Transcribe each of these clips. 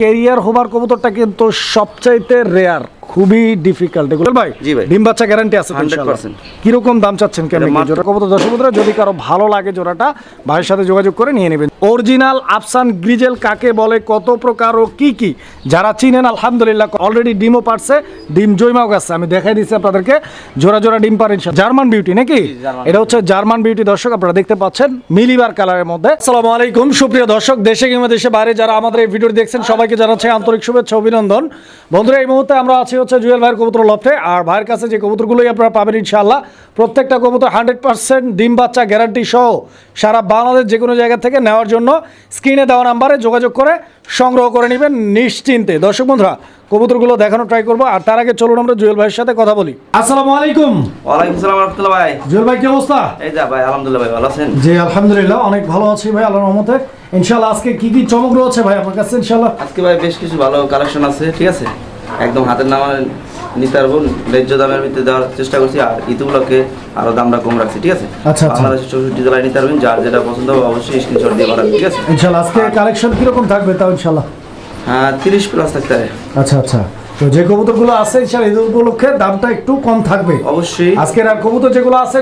Career হবার কবুতরটা কিন্তু সবচাইতে রেয়ার খুবই ডিফিকাল্ট এগুলো ভাই জি ভাই। ডিম বাচ্চা গ্যারান্টি আছে ইনশাআল্লাহ? কীরকম দাম চাচ্ছেন কেমন এটা কি? মাত্র- জোড়া দর্শক বন্ধুরা যদি কারও ভালো লাগে জোড়াটা ভাইয়ের সাথে যোগাযোগ করে নিয়ে নেবেন। অরিজিনাল আফসান গ্রিজেল কাকে বলে কত প্রকার ও কি কি? যারা চিনেন আলহামদুলিল্লাহ অলরেডি ডিমও পারছে ডিম জৈমাও গেছে। আমি দেখাই দিচ্ছি আপনাদেরকে জোড়া জোড়া ডিম পারেন জার্মান বিউটি নাকি? এটা হচ্ছে জার্মান বিউটি দর্শক আপনারা দেখতে পাচ্ছেন মিলিবার কালারের মধ্যে। আসসালামু আলাইকুম সুপ্রিয় দর্শক দেশে কিংবা দেশে বাইরে যারা আমাদের এই ভিডিও দেখছেন সবাইকে জানাচ্ছি আন্তরিক শুভেচ্ছা অভিনন্দন। বন্ধুরা এই মুহূর্তে আমরা আছি হচ্ছে জুয়েল ভাইয়ের কবুতর লফটে আর ভাইয়ের কাছে যে কবুতরগুলোই আপনারা পাবেন ইনশাআল্লাহ প্রত্যেকটা কবুতর হান্ড্রেড পার্সেন্ট ডিম বাচ্চা গ্যারান্টি সহ সারা বাংলাদেশ যে কোনো জায়গা থেকে নেওয়ার জন্য স্ক্রিনে দেওয়া নাম্বারে যোগাযোগ করে সংগ্রহ করে নেবেন নিশ্চিন্তে। দর্শক বন্ধুরা কবুতরগুলো দেখানো ট্রাই করব আর তার আগে চলুন আমরা জুয়েল ভাইয়ের সাথে কথা বলি। আসসালামু আলাইকুম। ওয়ালাইকুম সালাম রহমতুল্লাহ ভাই। জুয়েল ভাই কি অবস্থা? এই যা ভাই আলহামদুলিল্লাহ ভাই ভালো আছেন? জি আলহামদুলিল্লাহ অনেক ভালো আছি ভাই আল্লাহর রহমতে। ইনশাআল্লাহ আজকে কি কি চমক রয়েছে ভাই আপনার কাছে? ইনশাআল্লাহ। আজকে ভাই বেশ কিছু ভালো কালেকশন আছে ঠিক আছে? একদম হাতের নামা নিতে পারব ন্যায্য দামের ভিত্তিতে দেওয়ার চেষ্টা করছি আর ইতুগুলোকে আরও দামটা কম রাখছি ঠিক আছে? আচ্ছা, আচ্ছা। বাংলাদেশের চৌষট্টি জেলায় নিতে পারবেন যার যেটা পছন্দ হবে অবশ্যই স্ক্রিনশট দিয়ে পাঠাবেন ঠিক আছে? ইনশাআল্লাহ আজকে কালেকশন কীরকম থাকবে তাও ইনশাআল্লাহ হ্যাঁ তিরিশ প্লাস থাকতে হবে আচ্ছা আচ্ছা। তো যে কবুতরগুলো আছে ইনশাআল্লাহ ঈদ উপলক্ষে দামটা একটু কম থাকবে অবশ্যই আজকের আর কবুতর যেগুলো আছে।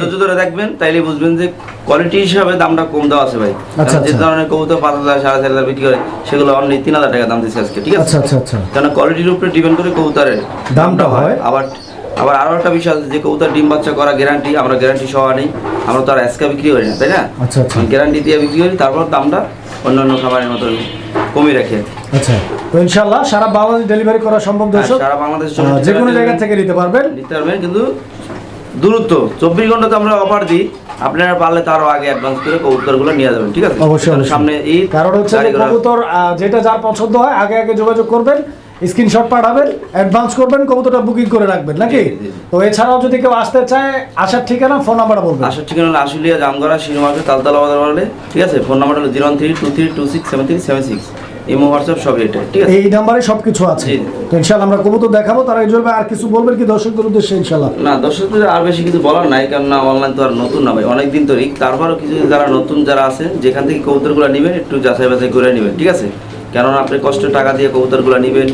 ধৈর্য ধরে দেখবেন তাইলে বুঝবেন যে কোয়ালিটি হিসাবে দামটা কম দেওয়া আছে ভাই আচ্ছা, যে আচ্ছা। ধরনের কবুতর পাঁচ হাজার সাড়ে চার হাজার বিক্রি করে সেগুলো অনলি তিন হাজার টাকা দাম দিচ্ছে আজকে ঠিক আছে আচ্ছা আচ্ছা আচ্ছা কেন কোয়ালিটির উপরে ডিপেন্ড করে কবুতরের দামটা হয়। আবার আবার আরও একটা বিষয় আছে যে কবুতর ডিম বাচ্চা করা গ্যারান্টি আমরা গ্যারান্টি সহ নেই আমরা তো আর এসকা বিক্রি করি না তাই না আচ্ছা, আচ্ছা। গ্যারান্টি দিয়ে বিক্রি করি তারপর দামটা অন্যান্য খাবারের মতো কমিয়ে রাখি। আচ্ছা তো ইনশাআল্লাহ সারা বাংলাদেশ ডেলিভারি করা সম্ভব দর্শক। সারা বাংলাদেশ যে কোনো জায়গা থেকে নিতে পারবেন। নিতে পারবেন কিন্তু দূরত্ব চব্বিশ ঘণ্টা তো আমরা অফার দিই। আপনারা পারলে তারও আগে অ্যাডভান্স করে কবুতরগুলো নিয়ে যাবেন ঠিক আছে? অবশ্যই, সামনে এই কারণ হচ্ছে কবুতর যেটা যার পছন্দ হয় আগে আগে যোগাযোগ করবেন। স্ক্রিনশট পাঠাবেন অ্যাডভান্স করবেন কবুতরটা বুকিং করে রাখবেন নাকি। তো এছাড়াও যদি কেউ আসতে চায় আসার ঠিকানা ফোন নাম্বার বলবেন। আসার ঠিকানা হলো আশুলিয়া জামগড়া শিরোমার্কে তালতলা বাজার বলে ঠিক আছে? ফোন নাম্বার হলো zero three two three two six seven three seven six. Imo WhatsApp সব এটা ঠিক আছে? এই নাম্বারে সবকিছু আছে। জি। তো ইনশাআল্লাহ আমরা কবুতর দেখাবো তারা এই জন্য আর কিছু বলবেন কি দর্শকদের উদ্দেশ্যে ইনশাআল্লাহ? না দর্শকদের আর বেশি কিছু বলার নাই কারণ না অনলাইন তো আর নতুন না ভাই অনেক দিন তো রিক তারপরও কিছু যারা নতুন যারা আছেন যেখান থেকে কবুতরগুলো নেবেন একটু যাচাই বাছাই করে নেবেন ঠিক আছে? কেননা আপনি কষ্ট টাকা দিয়ে কবুতরগুলো নেবেন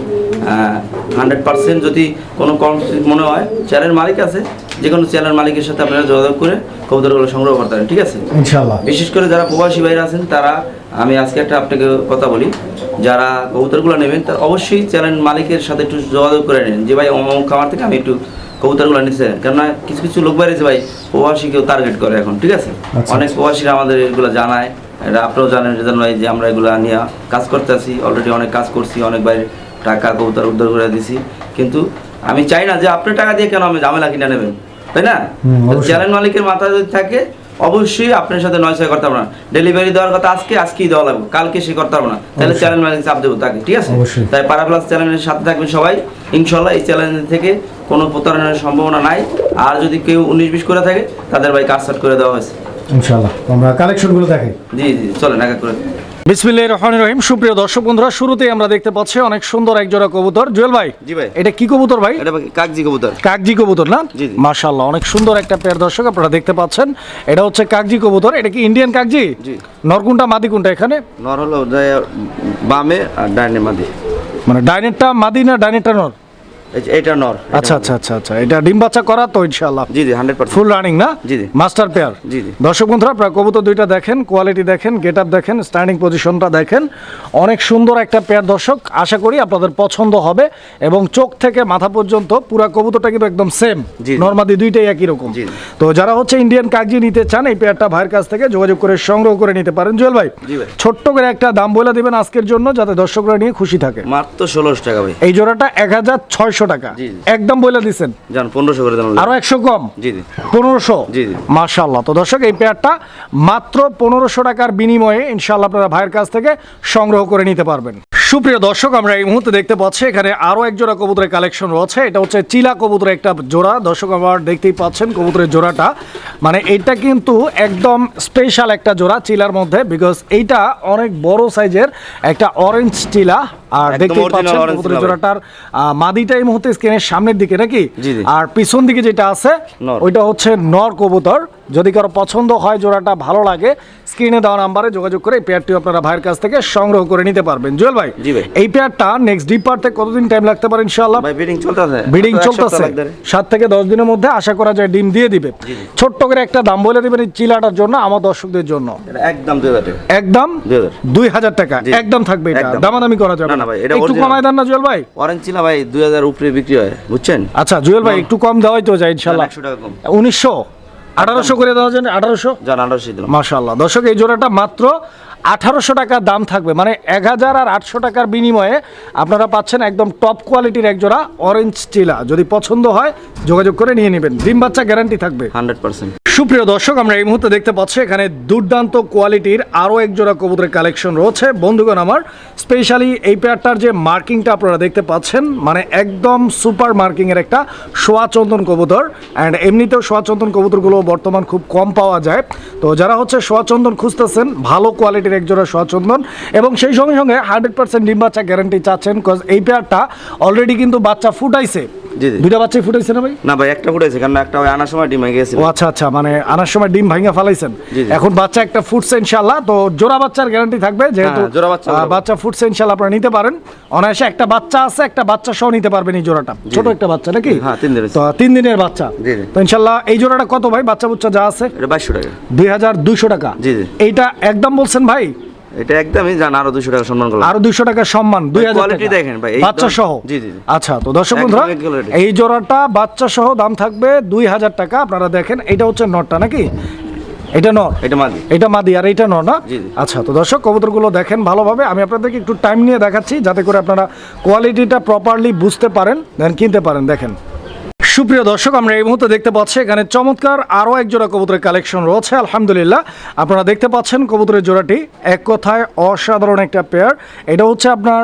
হান্ড্রেড পার্সেন্ট যদি কোনো কম মনে হয় চ্যানেল মালিক আছে যে কোনো চ্যানেল মালিকের সাথে আপনারা যোগাযোগ করে কবুতরগুলো সংগ্রহ করতে পারেন ঠিক আছে? ইনশাআল্লাহ। বিশেষ করে যারা প্রবাসী ভাইরা আছেন তারা আমি আজকে একটা আপনাকে কথা বলি যারা কবুতরগুলো নেবেন তারা অবশ্যই চ্যানেল মালিকের সাথে একটু যোগাযোগ করে নেন। যে ভাই অমুক খামার থেকে আমি একটু কবুতরগুলো নিচ্ছে কেননা কিছু কিছু লোক বাইরেছে ভাই প্রবাসীকেও টার্গেট করে এখন ঠিক আছে? আচ্ছা, অনেক প্রবাসীরা আমাদের এগুলো জানায়। এটা আপনারাও জানেন রেজান ভাই যে আমরা এগুলো নিয়ে কাজ করতে আছি অলরেডি অনেক কাজ করছি অনেক বাইরে টাকা কবুতর উদ্ধার করে দিছি। কিন্তু আমি চাই না যে আপনি টাকা দিয়ে কেন আমি ঝামেলা কিনে নেবেন তাই না? চ্যানেল মালিকের মাথায় যদি থাকে অবশ্যই আপনার সাথে নয় ছয় করতে পারব না। ডেলিভারি দেওয়ার কথা আজকে আজকেই দেওয়া লাগবে। কালকে সে করতে পারব না। তাহলে চ্যানেল মালিক চাপ দেবো তাকে ঠিক আছে? তাই পারা প্লাস চ্যানেলের সাথে থাকবেন সবাই। ইনশাল্লাহ এই চ্যানেল থেকে কোনো প্রতারণার সম্ভাবনা নাই। আর যদি কেউ উনিশ বিশ করে থাকে তাদের ভাই কাজ করে দেওয়া হয়েছে। ইনশাআল্লাহ। তো আমরা কালেকশনগুলো দেখাই জি জি চলেন এক করে। বিসমিল্লাহ রহমান রহিম। সুপ্রিয় দর্শক বন্ধুরা শুরুতেই আমরা দেখতে পাচ্ছি অনেক সুন্দর এক জোড়া কবুতর। জুয়েল ভাই জি ভাই। এটা কি কবুতর ভাই? এটা কাকজি কবুতর। কাকজি কবুতর না। মাশাআল্লাহ অনেক সুন্দর একটা পেয়ার দর্শক আপনারা দেখতে পাচ্ছেন। এটা হচ্ছে কাকজি কবুতর। এটা কি ইন্ডিয়ান কাকজি? জি। নরকুন্টা মাদি কোনটা এখানে? নর হলো বামে আর ডাইনে মাদি। মানে ডাইনেটটা মাদি না ডাইনেটটা নর? এটা নর আচ্ছা আচ্ছা আচ্ছা আচ্ছা। এটা ডিম বাচ্চা করা তো ইনশাআল্লাহ। জি জি হান্ড্রেড পার্সেন্ট ফুল রানিং না? জি, জি। মাস্টার পেয়ার জি, জি। দর্শক বন্ধুরা আপনারা কবুতর দুইটা দেখেন কোয়ালিটি দেখেন গেট আপ দেখেন স্ট্যান্ডিং পজিশনটা দেখেন। অনেক সুন্দর একটা পেয়ার দর্শক। আশা করি আপনাদের পছন্দ হবে এবং চোখ থেকে মাথা পর্যন্ত পুরো কবুতরটা কিন্তু একদম সেম জি, জি। দুইটাই একই রকম। তো যারা হচ্ছে ইন্ডিয়ান কাগজি নিতে চান এই পেয়ারটা ভাইয়ের কাছ থেকে যোগাযোগ করে সংগ্রহ করে নিতে পারেন। জুয়েল ভাই। ছোট্ট করে একটা দাম বলে দিবেন আজকের জন্য যাতে দর্শকরা নিয়ে খুশি থাকে। মাত্র ষোলোশো টাকা ভাই। এই জোড়াটা এক হাজার ছয়শো টাকা। জি, জি। একদম বলে দিচ্ছেন পনেরোশো করে আরও একশো কম? পনেরোশো। মাশাল্লাহ তো দর্শক এই পেয়ারটা মাত্র পনেরোশো টাকার বিনিময়ে ইনশাল্লাহ আপনারা ভাইয়ের কাছ থেকে সংগ্রহ করে নিতে পারবেন। সুপ্রিয় দর্শক আমরা এই মুহূর্তে দেখতে পাচ্ছি এখানে আরও এক জোড়া কবুতরের কালেকশন রয়েছে। এটা হচ্ছে চিলা কবুতরের একটা জোড়া। দর্শক আমার দেখতেই পাচ্ছেন কবুতরের জোড়াটা। মানে এটা কিন্তু একদম স্পেশাল একটা জোড়া চিলার মধ্যে বিকজ এইটা অনেক বড় সাইজের একটা অরেঞ্জ চিলা। আর দেখতেই পাচ্ছেন কবুতরের জোড়াটার মাদিটা এই মুহূর্তে স্ক্রিনের সামনের দিকে নাকি। আর পিছন দিকে যেটা আছে ওইটা হচ্ছে নর কবুতর। যদি কারও পছন্দ হয় জোড়াটা ভালো লাগে স্ক্রিনে দেওয়া নাম্বারে যোগাযোগ করে এই পেয়ারটি আপনারা ভাইয়ের কাছ থেকে সংগ্রহ করে নিতে পারবেন। জুয়েল ভাই এই পেয়ারটা নেক্সট ডিপ পারতে কতদিন টাইম লাগতে পারে ইনশাআল্লাহ? ভাই বিডিং চলতেছে। ব্রিডিং চলতেছে। সাত থেকে দশ দিনের মধ্যে আশা করা যায় ডিম দিয়ে দিবে। ছোট্ট করে একটা দাম বলে দিবেন এই চিলাটার জন্য আমার দর্শকদের জন্য। একদম একদম দুই হাজার। টাকা। একদম থাকবে এটা। দামাদামি করা যাবে। না, ভাই, এটা একটু। কমায় দেন না জুয়েল ভাই। অরেঞ্জ ছিল ভাই দুই হাজার উপরে বিক্রি হয় বুঝছেন? আচ্ছা জুয়েল ভাই একটু কম দেওয়াই তো যায় ইনশাল্লাহ। একশো টাকা কম। উনিশশো? আঠারোশো করে দেওয়া যায় আঠারোশো? জান আঠারোশো মাশাল্লাহ দর্শক এই জোড়াটা মাত্র আঠারোশো টাকা দাম থাকবে। মানে এক হাজার আর আটশো টাকার বিনিময়ে আপনারা পাচ্ছেন একদম টপ কোয়ালিটির এক জোড়া অরেঞ্জ চিলা যদি পছন্দ হয় যোগাযোগ করে নিয়ে নেবেন। ডিম বাচ্চা গ্যারান্টি থাকবে। Hundred percent. সুপ্রিয় দর্শক, আমরা এই মুহূর্তে দেখতে পাচ্ছি এখানে দুর্দান্ত কোয়ালিটির আরও একজোড়া কবুতরের কালেকশন রয়েছে। বন্ধুগণ, আমার স্পেশালি এই পেয়ারটার যে মার্কিংটা আপনারা দেখতে পাচ্ছেন মানে একদম সুপার মার্কিংয়ের একটা সোয়া চন্দন কবুতর। অ্যান্ড এমনিতেও সোয়া চন্দন কবুতরগুলো বর্তমান খুব কম পাওয়া যায়। তো যারা হচ্ছে সোয়া চন্দন খুঁজতেছেন, ভালো কোয়ালিটির এক জোড়া সোয়া চন্দন এবং সেই সঙ্গে সঙ্গে হান্ড্রেড পার্সেন্ট ডিম বাচ্চা গ্যারান্টি চাচ্ছেন কজ এই পেয়ারটা অলরেডি কিন্তু বাচ্চা ফুটাইছে। জি, জি। দুইটা বাচ্চাই ফুটাইছে না ভাই? না ভাই একটা ফুটেছে কারণ একটা ওই আনার সময় ডিম হয়ে গেছিল। ও আচ্ছা আচ্ছা মানে আনার সময় ডিম ভাঙা ফালাইছেন। জি, জি। এখন বাচ্চা একটা ফুটছে ইনশাল্লাহ তো জোড়া বাচ্চার গ্যারান্টি থাকবে যেহেতু হ্যাঁ, জোড়া বাচ্চা বাচ্চা ফুটছে ইনশাল্লাহ আপনারা নিতে পারেন। অনায়াসে একটা বাচ্চা আছে একটা বাচ্চা সহ নিতে পারবেন এই জোড়াটা। ছোট একটা বাচ্চা নাকি? হ্যাঁ, তিন দিনের। তো তিন দিনের বাচ্চা। তো এই জোড়াটা কত ভাই? বাচ্চা বুচ্চা যা আছে? এটা বাইশশো টাকা। দুই হাজার দুইশো টাকা। জি, জি। এইটা একদম বলছেন ভাই এটা একদমই জান আরও টাকা সম্মান করলাম। আরও টাকা সম্মান দুই হাজার দেখেন ভাই, এই বাচ্চা সহ। জি, জি। আচ্ছা তো দর্শক বন্ধুরা এই জোড়াটা বাচ্চা সহ দাম থাকবে দুই হাজার টাকা। আপনারা দেখেন এটা হচ্ছে নটটা নাকি? এটা নর এটা মাদি। এটা মাদি আর এটা নর না। আচ্ছা তো দর্শক কবুতরগুলো দেখেন ভালোভাবে। আমি আপনাদেরকে একটু টাইম নিয়ে দেখাচ্ছি যাতে করে আপনারা কোয়ালিটিটা প্রপারলি বুঝতে পারেন দেন কিনতে পারেন দেখেন। সুপ্রিয় দর্শক, আমরা এই মুহূর্তে দেখতে পাচ্ছি এখানে চমৎকার আরও এক জোড়া কবুতরের কালেকশন রয়েছে। আলহামদুলিল্লাহ, আপনারা দেখতে পাচ্ছেন কবুতরের জোড়াটি। এক কথায় অসাধারণ একটা পেয়ার এটা হচ্ছে আপনার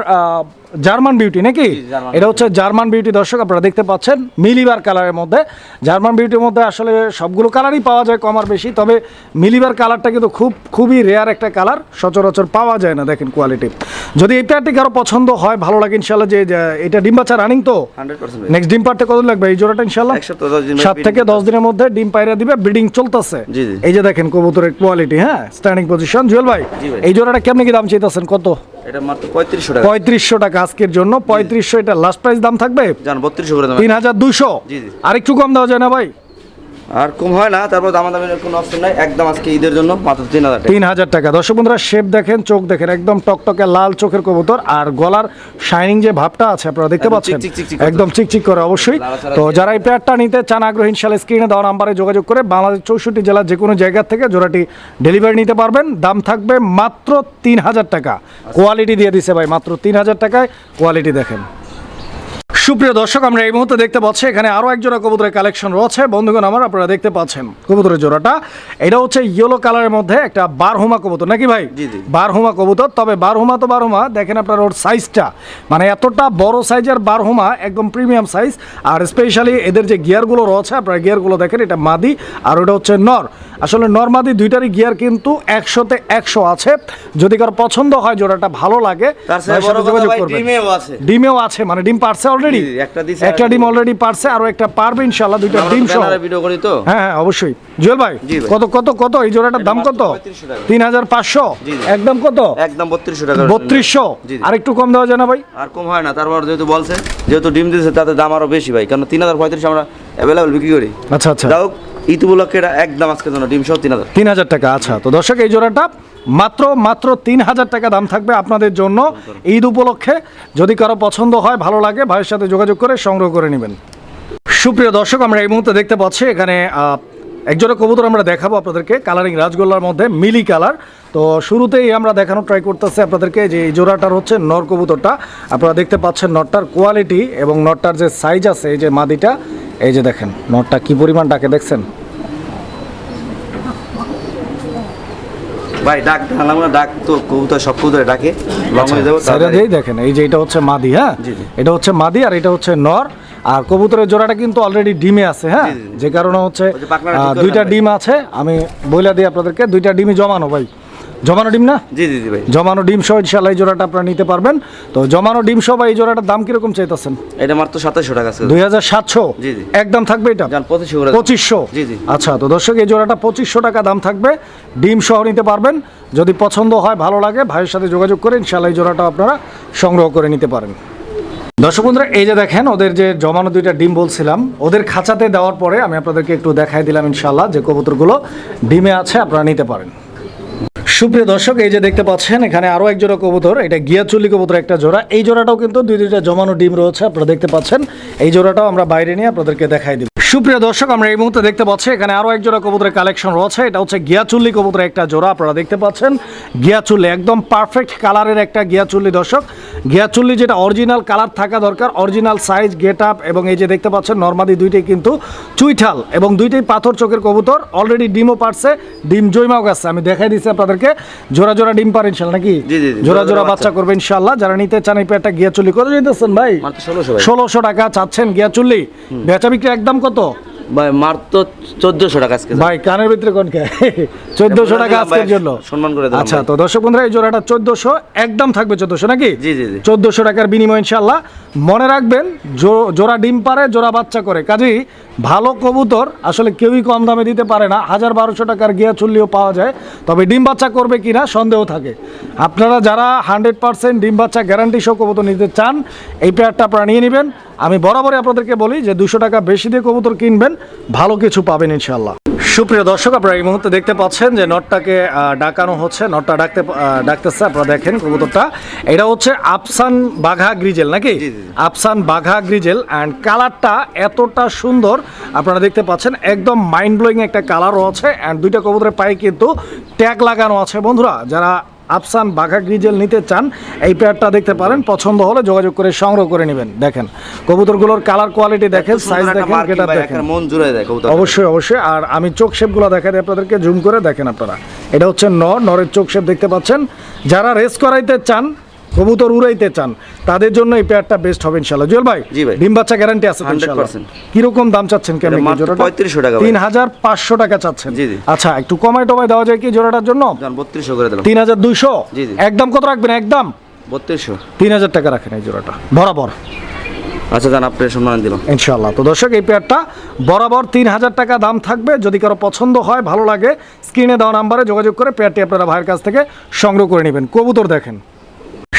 জার্মান বিউটি নাকি? এটা হচ্ছে জার্মান বিউটি দর্শক আপনারা দেখতে পাচ্ছেন মিলিবার কালারের মধ্যে। জার্মান বিউটির মধ্যে আসলে সবগুলো কালারই পাওয়া যায় কম আর বেশি তবে মিলিবার কালারটা কিন্তু খুব খুবই রেয়ার একটা কালার সচরাচর পাওয়া যায় না দেখেন কোয়ালিটি যদি এই পেয়ারটি কারও পছন্দ হয় ভালো লাগে ইনশাল্লাহ যে এটা ডিম বাচ্চা রানিং তো? নেক্সট ডিম পারতে কত লাগবে এই জোড়াটা ইনশাল্লাহ সাত থেকে দশ দিনের মধ্যে ডিম পায়রা দিবে ব্রিডিং চলতেছে। এই যে দেখেন কবুতরের কোয়ালিটি হ্যাঁ? স্ট্যান্ডিং পজিশন জুয়েল ভাই ভাই। এই জোড়াটা কেমনি কি দাম চাইতেছেন? কত? এটা মাত্র পঁয়ত্রিশশো টাকা। পঁয়ত্রিশশো টাকা আজকের জন্য। পঁয়ত্রিশশো এটা লাস্ট প্রাইস দাম থাকবে? জান বত্রিশশো করে তিন হাজার দুশো। আর একটু কম দেওয়া যায় না ভাই? আর কম হয় না তারপর দামা দামের কোনো অপশন নাই। একদম আজকে ঈদের জন্য মাত্র তিন হাজার টাকা। তিন হাজার টাকা। দর্শক বন্ধুরা শেপ দেখেন চোখ দেখেন একদম টকটকে লাল চোখের কবুতর। আর গলার শাইনিং যে ভাবটা আছে আপনারা দেখতে পাচ্ছেন একদম চিকচিক করে অবশ্যই। তো যারা এই পেয়ারটা নিতে চান আগ্রহী ইনশাল্লাহ স্ক্রিনে দেওয়া নাম্বারে যোগাযোগ করে বাংলাদেশ চৌষট্টি জেলার যে কোনো জায়গা থেকে জোড়াটি ডেলিভারি নিতে পারবেন। দাম থাকবে মাত্র তিন হাজার টাকা। কোয়ালিটি দিয়ে দিছে ভাই মাত্র তিন হাজার টাকায় কোয়ালিটি দেখেন। সুপ্রিয় দর্শক আমরা এই মুহূর্তে দেখতে পাচ্ছি এখানে আরও এক জোড়া কবুতরের কালেকশন রয়েছে। বন্ধুগণ আমার আপনারা দেখতে পাচ্ছেন কবুতরের জোড়াটা। এটা হচ্ছে ইয়েলো কালারের মধ্যে একটা বারহুমা কবুতর নাকি ভাই। বারহুমা কবুতর। তবে বারহুমা তো বারহুমা দেখেন আপনার ওর সাইজটা মানে এতটা বড় সাইজের বারহুমা একদম প্রিমিয়াম সাইজ আর স্পেশালি এদের যে গিয়ারগুলো রয়েছে আপনারা গিয়ারগুলো দেখেন এটা মাদি আর ওটা হচ্ছে নর। আসলে নর মাদি দুইটারই গিয়ার কিন্তু একশোতে একশো আছে। যদি কারও পছন্দ হয় জোড়াটা ভালো লাগে। ডিমেও আছে। মানে ডিম পারছে অলরেডি একটা ডিম অলরেডি পারছে আর একটা পারবে ইনশাআল্লাহ দুইটা ডিম সহ। ভিডিও করি তো। হ্যাঁ হ্যাঁ অবশ্যই। জুয়েল ভাই কত কত কত? এই জোড়াটার দাম কত? তিন হাজার পাঁচশো। একদম কত? একদম বত্রিশশো টাকা বত্রিশশো। আর একটু কম দেওয়া যায় না ভাই? আর কম হয় না তারপর যেহেতু বলছে যেহেতু ডিম দিয়েছে তাতে দাম আরও বেশি ভাই। কারণ তিন হাজার পঁয়ত্রিশ আমরা অ্যাভেলেবল বিক্রি করি। আচ্ছা আচ্ছা। যাই ঈদ উপলক্ষে এটা একদম আজকের জন্য ডিম সহ তিন হাজার। তিন হাজার টাকা আচ্ছা। তো দর্শক, এই জোড়াটা মাত্র মাত্র তিন হাজার টাকা দাম থাকবে আপনাদের জন্য। ঈদ উপলক্ষে যদি কারও পছন্দ হয়, ভালো লাগে, ভাইয়ের সাথে যোগাযোগ করে সংগ্রহ করে নেবেন। সুপ্রিয় দর্শক, আমরা এই মুহূর্তে দেখতে পাচ্ছি এখানে একজোড়া কবুতর আমরা দেখাবো আপনাদেরকে কালারিং রাজগোল্লার মধ্যে মিলি কালার তো শুরুতেই আমরা দেখানো ট্রাই করতেছি আপনাদেরকে যে এই জোড়াটার হচ্ছে নর কবুতরটা। আপনারা দেখতে পাচ্ছেন নটটার কোয়ালিটি এবং নটটার যে সাইজ আছে এই যে মাদিটা এই যে দেখেন নটটা কি পরিমাণ ডাকে দেখছেন? ভাই ডাক ঢালাম ডাক তো কবুতর সব কবুতরে ডাকে। লং হয়ে যাব। দিয়েই দেখেন এই যে এটা হচ্ছে মাদি হ্যাঁ। এটা হচ্ছে মাদি আর এটা হচ্ছে নর। আর কবুতরের জোড়াটা কিন্তু অলরেডি ডিমে আছে হ্যাঁ। যে কারণে হচ্ছে দুইটা ডিম আছে আমি বইলা দিই আপনাদেরকে দুইটা ডিমই জমানো ভাই। জমানো ডিম না? জি জি জি ভাই। জমানো ডিম সহ ইনশাল্লাহ এই জোড়াটা আপনারা নিতে পারবেন। তো জমানো ডিম সহ এই জোড়াটার দাম কীরকম চাইতেছেন? এটা মাত্র সাতাশশো টাকা আছে। দুই হাজার সাতশো? জি, জি। একদম থাকবে এটা? যান পঁচিশশো করে। পঁচিশশো? জি, জি। আচ্ছা তো দর্শক এই জোড়াটা পঁচিশশো টাকা দাম থাকবে। ডিম সহ নিতে পারবেন। যদি পছন্দ হয় ভালো লাগে ভাইয়ের সাথে যোগাযোগ করে ইনশাল্লাহ এই জোড়াটা আপনারা সংগ্রহ করে নিতে পারেন। দর্শক বন্ধুরা, এই যে দেখেন, ওদের যে জমানো দুইটা ডিম বলছিলাম, ওদের খাঁচাতে দেওয়ার পরে আমি আপনাদেরকে একটু দেখাই দিলাম ইনশাল্লাহ যে কবুতরগুলো ডিমে আছে, আপনারা নিতে পারেন। সুপ্রিয় দর্শক, এই যে দেখতে পাচ্ছেন, এখানে আরও এক জোড়া কবুতর, এটা গিয়াচুলি কবুতর একটা জোড়া। এই জোড়াটাও কিন্তু দুই দুইটা জমানো ডিম রয়েছে, আপনারা দেখতে পাচ্ছেন। এই জোড়াটাও আমরা বাইরে নিয়ে আপনাদেরকে দেখাই দিব। সুপ্রিয় দর্শক, আমরা এই মুহূর্তে দেখতে পাচ্ছি, এখানে আরও এক জোড়া কবুতরের কালেকশন রয়েছে। এটা হচ্ছে গিয়াচুল্লি কবুতরের একটা জোড়া, আপনারা দেখতে পাচ্ছেন। গিয়াচুল্লি একদম পারফেক্ট কালারের একটা গিয়াচুল্লি দর্শক। গিয়াচুল্লি যেটা অরিজিনাল কালার থাকা দরকার অরিজিনাল সাইজ গেট আপ এবং এই যে দেখতে পাচ্ছেন নর্মাদি দুইটাই কিন্তু চুইঠাল এবং দুইটাই পাথর চোখের কবুতর। অলরেডি ডিমও পারছে ডিম জৈমাও গেছে। আমি দেখাই দিচ্ছি আপনাদেরকে জোড়া জোড়া ডিম পার ইনশাল্লাহ নাকি। জোড়া জোড়া বাচ্চা করবে ইনশাল্লাহ। যারা নিতে চান এই পেয়ারটা গিয়াচুল্লি। কত যেতেছেন ভাই? ষোলোশো টাকা চাচ্ছেন গিয়াচুল্লি। বেচা বিক্রি একদম কত? ভাই মাত্র চোদ্দশো টাকা আজকে। ভাই কানের ভিতরে কোন কে? চোদ্দশো টাকা আজকের জন্য। সম্মান করে আচ্ছা তো দর্শক বন্ধুরা এই জোড়াটা চোদ্দশো একদম থাকবে চোদ্দশো নাকি? জি, জি, জি। চোদ্দশো টাকার বিনিময় ইনশাল্লাহ মনে রাখবেন জোড়া ডিম পারে জোড়া বাচ্চা করে। কাজেই ভালো কবুতর আসলে কেউই কম দামে দিতে পারে না। হাজার বারোশো টাকার গিয়া চুল্লিও পাওয়া যায়। তবে ডিম বাচ্চা করবে কিনা সন্দেহ থাকে। আপনারা যারা হান্ড্রেড পার্সেন্ট ডিম বাচ্চা গ্যারান্টি সহ কবুতর নিতে চান এই পেয়ারটা আপনারা নিয়ে নেবেন। আমি বরাবরই আপনাদেরকে বলি যে দুশো টাকা বেশি দিয়ে কবুতর কিনবেন। ভালো কিছু পাবেন ইনশাল্লাহ সুপ্রিয় দর্শক আপনারা এই মুহূর্তে দেখতে পাচ্ছেন যে নটটাকে ডাকানো হচ্ছে। নটটা ডাকতে ডাকতেছে আপনারা দেখেন কবুতরটা। এটা হচ্ছে আফসান বাঘা গ্রিজেল নাকি। আফসান বাঘা গ্রিজেল। অ্যান্ড কালারটা এতটা সুন্দর আপনারা দেখতে পাচ্ছেন একদম মাইন্ড ব্লোয়িং একটা কালারও আছে। অ্যান্ড দুইটা কবুতরের পায়ে কিন্তু ট্যাগ লাগানো আছে। বন্ধুরা যারা আফসান বাঘা গ্রিজেল নিতে চান এই পেয়ারটা দেখতে পারেন পছন্দ হলে যোগাযোগ করে সংগ্রহ করে নেবেন। দেখেন কবুতরগুলোর কালার কোয়ালিটি দেখেন সাইজ দেখেন কেটা দেখেন। মন জুড়ে দেয় কবুতর অবশ্যই অবশ্যই আর আমি চোখ শেপগুলো দেখাই দিই আপনাদেরকে জুম করে দেখেন আপনারা। এটা হচ্ছে নর নরের চোখ শেপ দেখতে পাচ্ছেন। যারা রেস করাইতে চান কবুতর উড়াইতে চান তাদের জন্য এই পেয়ারটা বেস্ট হবে ইনশাল্লাহ জুয়েল ভাই জি ভাই। ডিম বাচ্চা গ্যারান্টি আছে তো 100% কীরকম দাম চাচ্ছেন মাত্র 3500 টাকা। তিন হাজার পাঁচশো টাকা চাচ্ছেন। জি, জি। আচ্ছা একটু কমাই টমাই দেওয়া যায় কি জোড়াটার জন্য? বত্রিশশো করে দিলাম। তিন হাজার দুইশো? জি, জি। একদম কত রাখবেন? একদম? বত্রিশশো। তিন হাজার টাকা রাখেন এই জোড়াটা। বরাবর। আচ্ছা যান আপনার সম্মান দিলাম। ইনশাল্লাহ তো দর্শক এই পেয়ারটা বরাবর তিন হাজার টাকা দাম থাকবে। যদি কারও পছন্দ হয় ভালো লাগে স্ক্রিনে দেওয়া নাম্বারে যোগাযোগ করে পেয়ারটি আপনারা ভাইয়ের কাছ থেকে সংগ্রহ করে নেবেন। কবুতর দেখেন।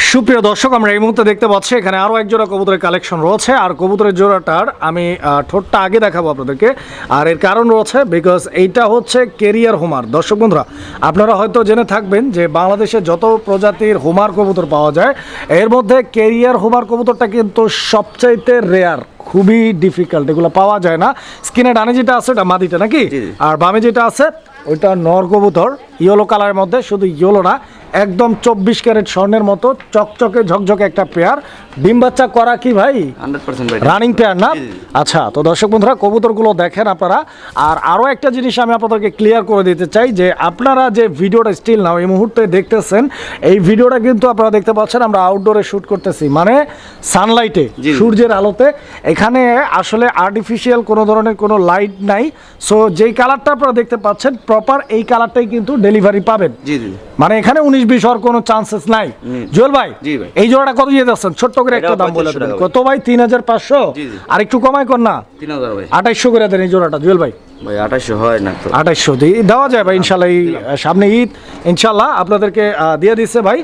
সুপ্রিয় দর্শক আমরা এই মুহূর্তে দেখতে পাচ্ছি এখানে আরও এক জোড়া কবুতরের কালেকশন রয়েছে। আর কবুতরের জোড়াটার আমি ঠোঁটটা আগে দেখাবো আপনাদেরকে। আর এর কারণ রয়েছে বিকজ এইটা হচ্ছে কেরিয়ার হোমার। দর্শক বন্ধুরা আপনারা হয়তো জেনে থাকবেন যে বাংলাদেশে যত প্রজাতির হোমার কবুতর পাওয়া যায় এর মধ্যে কেরিয়ার হোমার কবুতরটা কিন্তু সবচাইতে রেয়ার খুবই ডিফিকাল্ট এগুলো পাওয়া যায় না। স্কিনে ডানে যেটা আছে ওটা মাদিটা নাকি। আর বামে যেটা আছে ওইটা নর কবুতর। ইয়েলো কালারের মধ্যে শুধু ইয়েলো না একদম চব্বিশ ক্যারেট স্বর্ণের মতো চকচকে ঝকঝকে একটা পেয়ার ডিম বাচ্চা করা কি ভাই? রানিং পেয়ার না। আচ্ছা তো দর্শক বন্ধুরা কবুতরগুলো দেখেন আপনারা। আর আরও একটা জিনিস আমি আপনাদেরকে ক্লিয়ার করে দিতে চাই যে আপনারা যে ভিডিওটা স্টিল নাও এই মুহূর্তে দেখতেছেন এই ভিডিওটা কিন্তু আপনারা দেখতে পাচ্ছেন আমরা আউটডোরে শ্যুট করতেছি। মানে সানলাইটে। সূর্যের আলোতে। এখানে আসলে আর্টিফিশিয়াল কোনো ধরনের কোনো লাইট নাই। সো যেই কালারটা আপনারা দেখতে পাচ্ছেন প্রপার এই কালারটাই কিন্তু ডেলিভারি পাবেন। মানে এখানে উনিশ বিশ হওয়ার কোনো চান্সেস নাই। জুয়েল ভাই এই জোড়াটা কত দিয়ে যাচ্ছেন? ছোট্ট করে একটা দাম বলে দেবেন কত ভাই? তিন হাজার পাঁচশো। আর একটু কমাই কর না। তিন হাজার ভাই। আঠাইশশো করে দেন এই জোড়াটা জুয়েল ভাই। ভাই আঠাশশো হয় না তো। দেওয়া যায় ভাই ইনশাল্লাহ এই সামনে ঈদ ইনশাল্লাহ আপনাদেরকে দিয়ে দিচ্ছে ভাই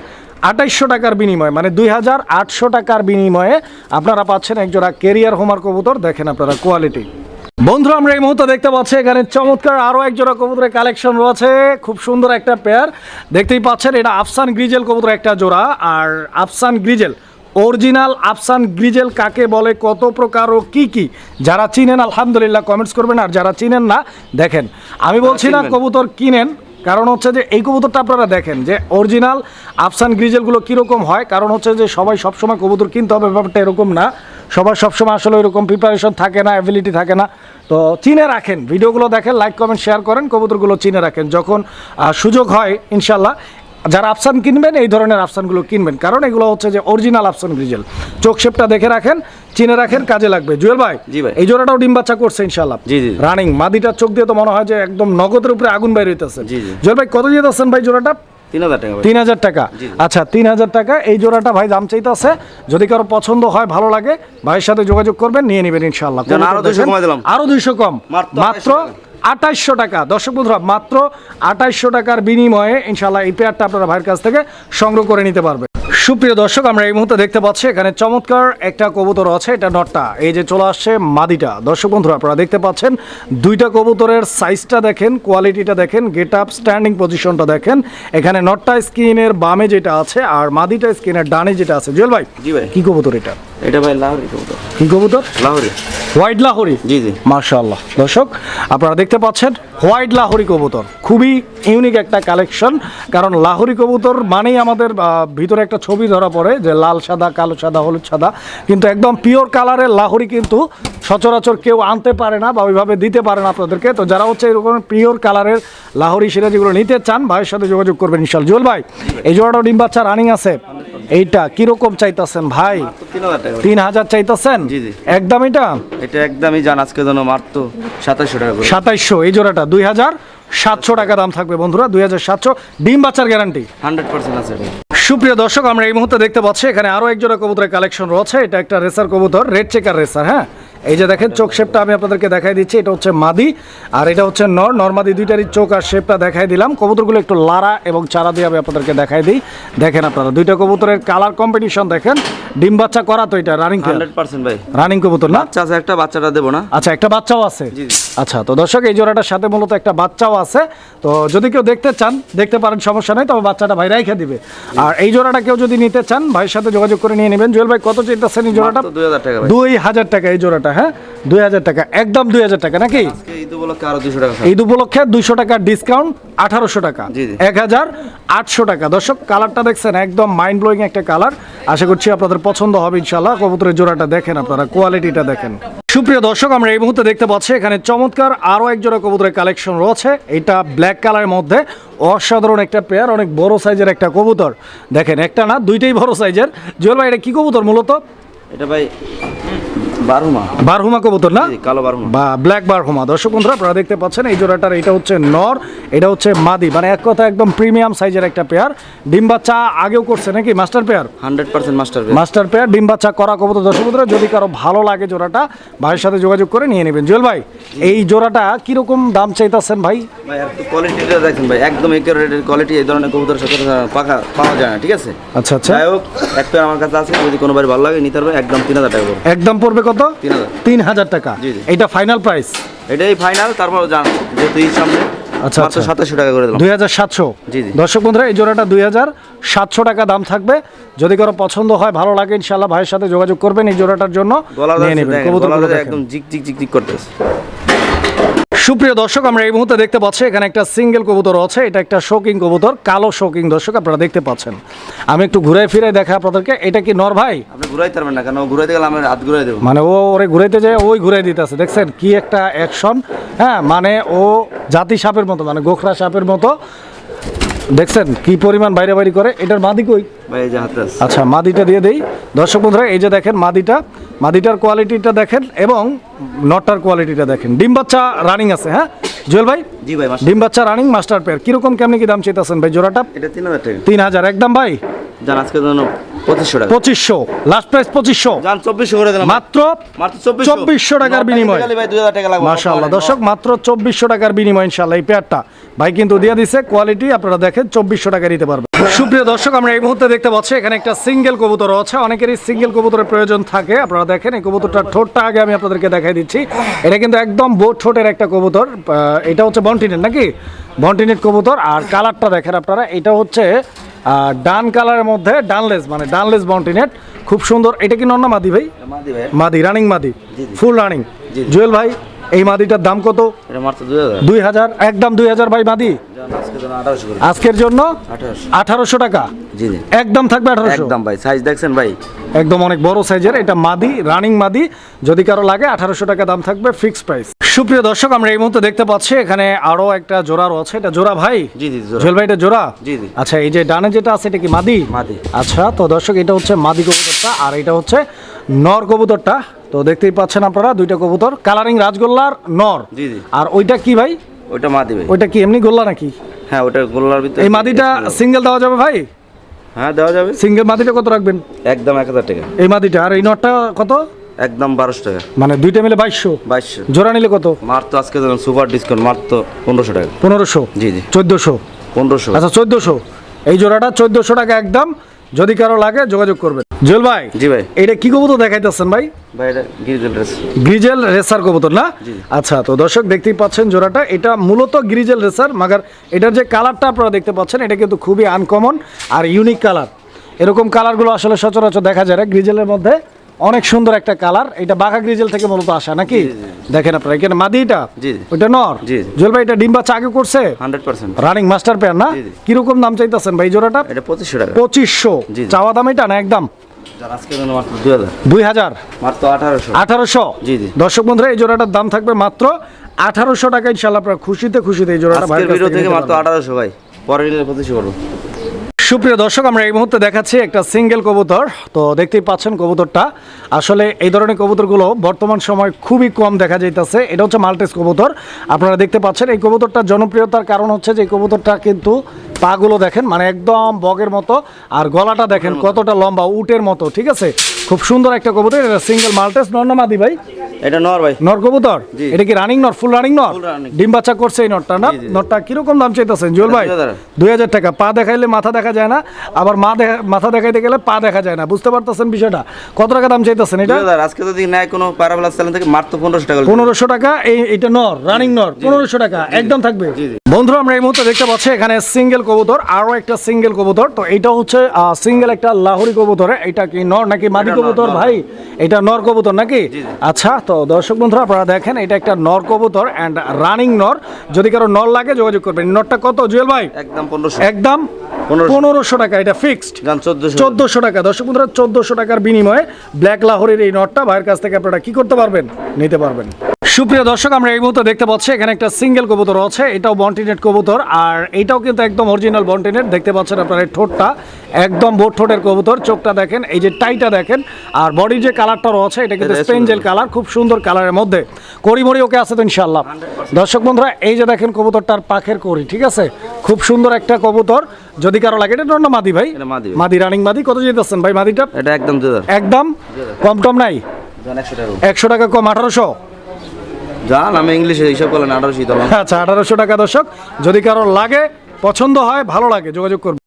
আঠাইশশো টাকার বিনিময়ে মানে দুই হাজার আটশো টাকার বিনিময়ে আপনারা পাচ্ছেন এক জোড়া কেরিয়ার হোমার কবুতর। দেখেন আপনারা কোয়ালিটি বন্ধুরা আমরা এই মুহূর্তে দেখতে পাচ্ছি এখানে চমৎকার আরও এক জোড়া কবুতরের কালেকশন রয়েছে। খুব সুন্দর একটা পেয়ার দেখতেই পাচ্ছেন এটা আফসান গ্রিজেল কবুতর একটা জোড়া। আর আফসান গ্রিজেল অরিজিনাল আফসান গ্রিজেল কাকে বলে কত প্রকার ও কি কি যারা চিনেন আলহামদুলিল্লাহ কমেন্টস করবেন। আর যারা চিনেন না দেখেন। আমি বলছি না কবুতর কিনেন কারণ হচ্ছে যে এই কবুতরটা আপনারা দেখেন যে অরিজিনাল আফসান গ্রিজেলগুলো কীরকম হয় কারণ হচ্ছে যে সবাই সবসময় কবুতর কিনতে হবে ব্যাপারটা এরকম না। সবার সবসময় আসলে ওইরকম প্রিপারেশন থাকে না অ্যাবিলিটি থাকে না। তো চিনে রাখেন ভিডিওগুলো দেখেন লাইক কমেন্ট শেয়ার করেন কবুতরগুলো চিনে রাখেন। যখন সুযোগ হয় ইনশাল্লাহ যারা আফসান কিনবেন এই ধরনের আফসানগুলো কিনবেন। কারণ এগুলো হচ্ছে যে অরিজিনাল আফসান গ্রিজেল চোখ শেপটা দেখে রাখেন চিনে রাখেন কাজে লাগবে। জুয়েল ভাই জি ভাই। এই জোড়াটাও ডিম বাচ্চা করছে ইনশাল্লাহ জি, জি। রানিং মাদিটার চোখ দিয়ে তো মনে হয় যে একদম নগদের উপরে আগুন বাইর হইতেছে। জি, জি। ভাই কত দিয়ে দিচ্ছেন ভাই জোড়াটা? তিন হাজার টাকা। আচ্ছা তিন হাজার টাকা। এই জোড়াটা ভাই দাম চাইতেছে। যদি কারও পছন্দ হয় ভালো লাগে ভাইয়ের সাথে যোগাযোগ করবেন নিয়ে নেবেন ইনশাল্লাহ আরও 200 কমাই দিলাম। আরও দুইশো কম। মাত্র মাত্র 2800 আঠাইশশো টাকা। দর্শক বন্ধুরা মাত্র আঠাইশশো টাকার বিনিময়ে ইনশাল্লাহ এই পেয়ারটা আপনারা ভাইয়ের কাছ থেকে সংগ্রহ করে নিতে পারবেন। সুপ্রিয় দর্শক আমরা এই মুহূর্তে দেখতে পাচ্ছি এখানে চমৎকার একটা কবুতর আছে এটা নটটা। এই যে চলে আসছে মাদিটা। দর্শক বন্ধুরা আপনারা দেখতে পাচ্ছেন দুইটা কবুতরের সাইজটা দেখেন কোয়ালিটিটা দেখেন গেট আপ স্ট্যান্ডিং পজিশনটা দেখেন। এখানে নটটা স্কিনের বামে যেটা আছে আর মাদিটা স্কিনের ডানে যেটা আছে। জুয়েল ভাই জি ভাই। কি কবুতর এটা? এটা ভাই লাহোরি কবুতর। কি কবুতর? লাহোরি। হোয়াইট লাহোরি? জি জি। মার্শাল্লাহ দর্শক আপনারা দেখতে পাচ্ছেন হোয়াইট লাহোরি কবুতর। খুবই ইউনিক একটা কালেকশন কারণ লাহোরি কবুতর মানেই আমাদের ভিতরে একটা ছবি ধরা পড়ে যে লাল সাদা কালো সাদা হলুদ সাদা। কিন্তু একদম পিওর কালারের লাহোরি কিন্তু সচরাচর কেউ আনতে পারে না বা ওইভাবে দিতে পারে না আপনাদেরকে। তো যারা হচ্ছে এরকম পিওর কালারের লাহোরি সেটা যেগুলো নিতে চান ভাইয়ের সাথে যোগাযোগ করবেন ইনশাল জুয়েল ভাই এই জোড়াটা ডিম বাচ্চা রানিং আছে। এইটা কীরকম চাইতেছেন ভাই? তিন হাজার চাইতেছেন। একদম এটা? এটা একদমই জান আজকে জন্য মারতো সাতাশশো টাকা সাতাইশশো এই জোড়াটা দুই হাজার সাতশো টাকা দাম থাকবে বন্ধুরা দুই হাজার সাতশো। ডিম বাচ্চার গ্যারান্টি হান্ড্রেড পার্সেন্ট আছে সুপ্রিয় দর্শক আমরা এই মুহূর্তে দেখতে পাচ্ছি এখানে আরও এক জোড়া কবুতরের কালেকশন রয়েছে। এটা একটা রেসার কবুতর রেড চেকার রেসার হ্যাঁ? এই যে দেখেন চোখ শেপটা আমি আপনাদেরকে দেখাই দিচ্ছি। এটা হচ্ছে মাদি আর এটা হচ্ছে নর। নর্মাদি দুইটারই চোখ আর শেপটা দেখাই দিলাম। কবুতরগুলো একটু লারা এবং চারা দিয়ে আমি আপনাদেরকে দেখাই দিই। দেখেন আপনারা দুইটা কবুতরের কালার কম্পিটিশন দেখেন। ডিম বাচ্চা করা তো এটা রানিং ভাই। রানিং কবুতর না? আছে একটা বাচ্চাটা দেবো না। আচ্ছা একটা বাচ্চাও আছে। আচ্ছা তো দর্শক এই জোড়াটার সাথে মূলত একটা বাচ্চাও আছে। তো যদি কেউ দেখতে চান দেখতে পারেন সমস্যা নেই তবে বাচ্চাটা ভাই রাইখে দিবে। আর এই জোড়াটা কেউ যদি নিতে চান ভাইয়ের সাথে যোগাযোগ করে নিয়ে নেবেন। জুয়েল ভাই কত চাইতেছেন এই জোড়াটা? দুই হাজার টাকা দুই হাজার টাকা এই জোড়াটা। হ্যাঁ? দুই হাজার টাকা। একদম দুই হাজার টাকা নাকি? ঈদ উপলক্ষে দুইশো টাকা ডিসকাউন্ট আঠারোশো টাকা। এক হাজার আটশো টাকা। দর্শক কালারটা দেখছেন একদম মাইন্ড ব্লোয়িং একটা কালার আশা করছি আপনাদের পছন্দ হবে ইনশাল্লাহ কবুতরের জোড়াটা দেখেন আপনারা কোয়ালিটিটা দেখেন। সুপ্রিয় দর্শক আমরা এই মুহূর্তে দেখতে পাচ্ছি এখানে চমৎকার আরও এক জোড়া কবুতরের কালেকশন রয়েছে। এটা ব্ল্যাক কালারের মধ্যে অসাধারণ একটা পেয়ার অনেক বড় সাইজের একটা কবুতর। দেখেন একটা না দুইটাই বড় সাইজের জুয়েল ভাই এটা কি কবুতর মূলত? এটা ভাই বারুমা বারহুমা কবুতর না? কালো বারুমা বা ব্ল্যাক বারহুমা। দর্শক বন্ধুরা আপনারা দেখতে পাচ্ছেন এই জোড়াটার এটা হচ্ছে নর এটা হচ্ছে মাদি। মানে এক কথা একদম প্রিমিয়াম সাইজের একটা পেয়ার ডিম বাচ্চা আগেও করছে নাকি? Master pair hundred percent master master pair ডিম বাচ্চা করা কবুতর। দর্শক বন্ধুরা যদি কারও ভালো লাগে জোড়াটা ভাইয়ের সাথে যোগাযোগ করে নিয়ে নেবেন। জুয়েল ভাই এই জোড়াটা কীরকম দাম চাইতেছেন ভাই? ভাই একটু কোয়ালিটিটা দেখেন ভাই একদম কোয়ালিটি এই ধরনের কবুতর সচরাচর পাকা পাওয়া যায় না ঠিক আছে? আচ্ছা আচ্ছা। যাই হোক এক পেয়ার আমার কাছে আছে যদি কোনো ভাই ভালো লাগে নিতে পারবে একদম তিন হাজার টাকা একদম পড়বে কত হাজার। তিন হাজার টাকা। এটা ফাইনাল প্রাইস এটাই ফাইনাল তারপর জান যেহেতু তুই সামনে আচ্ছা, আচ্ছা। সাতাশশো টাকা করে দুই হাজার সাতশো। দর্শক বন্ধুরা এই জোড়াটা দুই হাজার সাতশো টাকা দাম থাকবে। যদি কারও পছন্দ হয় ভালো লাগে ইনশাল্লাহ ভাইয়ের সাথে যোগাযোগ করবেন এই জোড়াটার জন্য। একদম জিক জিক জিক জিক করতেছে। সুপ্রিয় দর্শক আমরা এই মুহূর্তে দেখতে পাচ্ছি এখানে একটা সিঙ্গেল কবুতর আছে। এটা একটা শোকিং কবুতর কালো শোকিং দর্শক আপনারা দেখতে পাচ্ছেন। আমি একটু ঘুরে ফিরে দেখা আপনাদেরকে। এটা কি নর ভাই? আপনি ঘুরাইতে পারবেন না কেন? ও ঘুরাইতে গেলে আমি হাত ঘুরাই দেবো। মানে ও ওরে ঘুরাইতে যায় ওই ঘুরাই দিতেছে। দেখছেন কি একটা অ্যাকশন হ্যাঁ মানে ও জাতি সাপের মতো মানে গোখরা সাপের মতো। দেখছেন কি পরিমাণ বাইরে বাইরে করে। এটার মাদি কই? ভাই এই হাতে আছে। আচ্ছা মাদিটা দিয়ে দেই। দর্শক বন্ধুরা এই যে দেখেন মাদিটা। মাদিটার কোয়ালিটিটা দেখেন এবং নটার কোয়ালিটিটা দেখেন। ডিম বাচ্চা রানিং আছে হ্যাঁ? জুয়েল ভাই? জি ভাই ডিম বাচ্চা রানিং মাস্টার পেয়ার কীরকম কেমনি কি দাম চেতাছেন ভাই জোড়াটা? এটা তিন হাজার টাকা। তিন হাজার। একদম ভাই? জান আজকে জন্য পঁচিশশো টাকা। পঁচিশশো। লাস্ট প্রাইস পঁচিশশো। জান চব্বিশশো করে দিলাম। মাত্র মাত্র চব্বিশশো। চব্বিশশো টাকার বিনিময়ে। ভাই দুই হাজার টাকা লাগবে। মাশাআল্লাহ। দর্শক মাত্র চব্বিশশো টাকার বিনিময় ইনশাল্লাহ এই পেয়ারটা ভাই কিন্তু দিয়ে দিছে কোয়ালিটি আপনারা দেখেন চব্বিশশো টাকা নিতে পারবেন। সুপ্রিয় দর্শক আমরা এই মুহূর্তে দেখতে পাচ্ছি এখানে একটা সিঙ্গেল কবুতর আছে অনেকেরই সিঙ্গেল কবুতরের প্রয়োজন থাকে। আপনারা দেখেন এই কবুতরটার ঠোঁটটা আগে আমি আপনাদেরকে দেখাই দিচ্ছি। এটা কিন্তু একদম বোট ঠোঁটের একটা কবুতর। আহ, এটা হচ্ছে বন্টিনেট নাকি? বন্টিনেট কবুতর। আর কালারটা দেখেন আপনারা এটা হচ্ছে ডান কালারের মধ্যে ডানলেস মানে ডানলেস বন্টিনেট খুব সুন্দর। এটা কি নন্না মাদি ভাই? মাদি ভাই। মাদি রানিং মাদি। Full running. জুয়েল ভাই এই মাদিটার দাম কত? দুই হাজার। একদম দুই হাজার ভাই মাদি। আজকের জন্য আঠারোশো টাকা। জি জি। একদম থাকবে আঠারোশো। একদম ভাই সাইজ দেখছেন ভাই? একদম অনেক বড় সাইজের এটা মাদি রানিং মাদি। যদি কারও লাগে আঠারোশো টাকা দাম থাকবে ফিক্স প্রাইস সুপ্রিয় দর্শক আমরা এই মুহূর্তে দেখতে পাচ্ছি এখানে আরও একটা জোড়া রয়েছে। এটা জোড়া ভাই? জি। ভাই এটা জোড়া? জি, জি। আচ্ছা এই যে ডানে যেটা আছে এটা কি মাদি? মাদি। আচ্ছা তো দর্শক এটা হচ্ছে মাদি কবুতরটা আর এটা হচ্ছে নর কবুতরটা। তো দেখতেই পাচ্ছেন আপনারা দুইটা কবুতর। কালারিং রাজগোল্লার নর। জি, জি। আর ওইটা কি ভাই? ওইটা মাদি ভাই। ওইটা কি এমনি গোল্লা নাকি? হ্যাঁ ওটা গোল্লার ভিতরে এই মাদিটা সিঙ্গেল দেওয়া যাবে ভাই? হ্যাঁ দেওয়া যাবে। সিঙ্গেল মাটিটা কত রাখবেন? একদম এক হাজার টাকা। এই মাটিটা আর এই নটটা কত? একদম বারোশো টাকা। মানে দুইটা মিলে বাইশশো। বাইশশো। জোড়া নিলে কত? মার তো আজকে সুপার ডিসকাউন্ট মার তো পনেরোশো টাকা। পনেরোশো? জি জি। চোদ্দোশো? পনেরোশো। আচ্ছা চোদ্দোশো। এই জোড়াটা চোদ্দোশো টাকা একদম। যদি কারও লাগে যোগাযোগ করবেন। জুয়েল ভাই জি ভাই। এটা কি কবুতর দেখাইতেছেন ভাই? ভাই এটা গিরিজল রেসার কবুতর না? আচ্ছা তো দর্শক দেখতেই পাচ্ছেন জোড়াটা এটা মূলত গ্রিজেল রেসার মাগার এটার যে কালারটা আপনারা দেখতে পাচ্ছেন এটা কিন্তু খুবই আনকমন আর ইউনিক কালার। এরকম কালারগুলো আসলে সচরাচর দেখা যায় না গ্রিজেলের মধ্যে। অনেক সুন্দর একটা কালার এটা বাঘা গ্রিজেল থেকে মূলত আসা নাকি? দেখেন আপনারা এখানে জি, জি। ওইটা নর? জি, জি। ভাই এটা ডিম বাচ্চা আগে করছে? রানিং মাস্টার পেয়ার না। কীরকম দাম চাইতেছেন ভাই জোড়াটা? এটা পঁচিশশো টাকা। পঁচিশশো। চাওয়া দাম এটা না একদম? দুই হাজার। আঠারোশো। আঠারোশো? জি, জি। দর্শক বন্ধুরা এই জোড়াটার দাম থাকবে মাত্র আঠারোশো টাকা। ইনশাল্লাহ আপনারা খুশিতে খুশিতে এই জোড়াটা থেকে মাত্র আঠারোশো ভাই। পরের করব। সুপ্রিয় দর্শক, আমরা এই মুহূর্তে দেখাচ্ছি একটা সিঙ্গেল কবুতর। তো দেখতেই পাচ্ছেন কবুতরটা। আসলে এই ধরনের কবুতরগুলো বর্তমান সময় খুবই কম দেখা যাইতেছে। এটা হচ্ছে মাল্টেস কবুতর। আপনারা দেখতে পাচ্ছেন, এই কবুতরটার জনপ্রিয়তার কারণ হচ্ছে যে কবুতরটা কিন্তু পাগুলো দেখেন মানে একদম বগের মতো। আর গলাটা দেখেন কতটা লম্বা, উটের মতো, ঠিক আছে? খুব সুন্দর একটা কবুতর এটা সিঙ্গেল মাল্টেস নর্নমাদি ভাই? এটা নর ভাই। নর কবুতর? এটা কি রানিং নর ফুল রানিং নর? ডিম বাচ্চা করছে এই নরটা না। নরটা কীরকম দাম চাইতেছেন জুয়েল ভাই? দুই হাজার। টাকা। পা দেখাইলে মাথা দেখা যায় না আবার মা দেখা মাথা দেখাইতে গেলে পা দেখা যায় না। বুঝতে পারতেছেন বিষয়টা? কত টাকা দাম চাইতেছেন এটা? আজকে যদি নেয় কোনো প্যারাবেলা চ্যানেল থেকে তো পনেরোশো টাকা পনেরোশো টাকা এই এটা নর রানিং নর পনেরোশো টাকা একদম থাকবে। বন্ধুরা আমরা এই মুহূর্তে দেখতে পাচ্ছি এখানে সিঙ্গেল কবুতর আরও একটা সিঙ্গেল কবুতর। তো এটা হচ্ছে সিঙ্গেল একটা লাহোরি কবুতর। এটা কি নর নাকি মাদি কবুতর ভাই? এটা নর কবুতর নাকি? আচ্ছা তো দর্শক বন্ধুরা আপনারা দেখেন এটা একটা নর কবুতর অ্যান্ড রানিং নর। যদি কারও নর লাগে যোগাযোগ করবেন। নরটা কত জুয়েল ভাই? একদম পনেরোশো। একদম পনেরোশো। টাকা এটা ফিক্সড চোদ্দোশো। চোদ্দোশো টাকা। দর্শক বন্ধুরা চোদ্দোশো টাকার বিনিময়ে ব্ল্যাক লাহোরের এই নটটা ভাইয়ের কাছ থেকে আপনারা কি করতে পারবেন? নিতে পারবেন। সুপ্রিয় দর্শক আমরা এই মুহূর্তে দেখতে পাচ্ছি এখানে একটা সিঙ্গেল কবুতর আছে এটাও বন্টিনেট কবুতর আর এটাও কিন্তু একদম অরিজিনাল বন্টিনেট দেখতে পাচ্ছেন আপনার ঠোঁটটা একদম বোট ঠোঁটের কবুতর চোখটা দেখেন এই যে টাইটা দেখেন আর বডির যে কালারটা রয়েছে এটা কিন্তু স্পেঞ্জেল কালার খুব সুন্দর কালারের মধ্যে। কড়িমড়ি ওকে আছে তো ইনশাল্লাহ দর্শক বন্ধুরা এই যে দেখেন কবুতরটার পাখের কড়ি ঠিক আছে? খুব সুন্দর একটা কবুতর যদি কারও লাগে এটা না মাদি ভাই? মাদি। রানিং মাদি কত যেতেছেন ভাই মাদিটা? এটা একদম একদম? কম টম নাই? একশো টাকা কম আঠারোশো? যান আমি ইংলিশে হিসাব করলেন আঠারোশো আচ্ছা আঠারোশো টাকা দর্শক, যদি কারোর লাগে, পছন্দ হয়, ভালো লাগে, যোগাযোগ করবে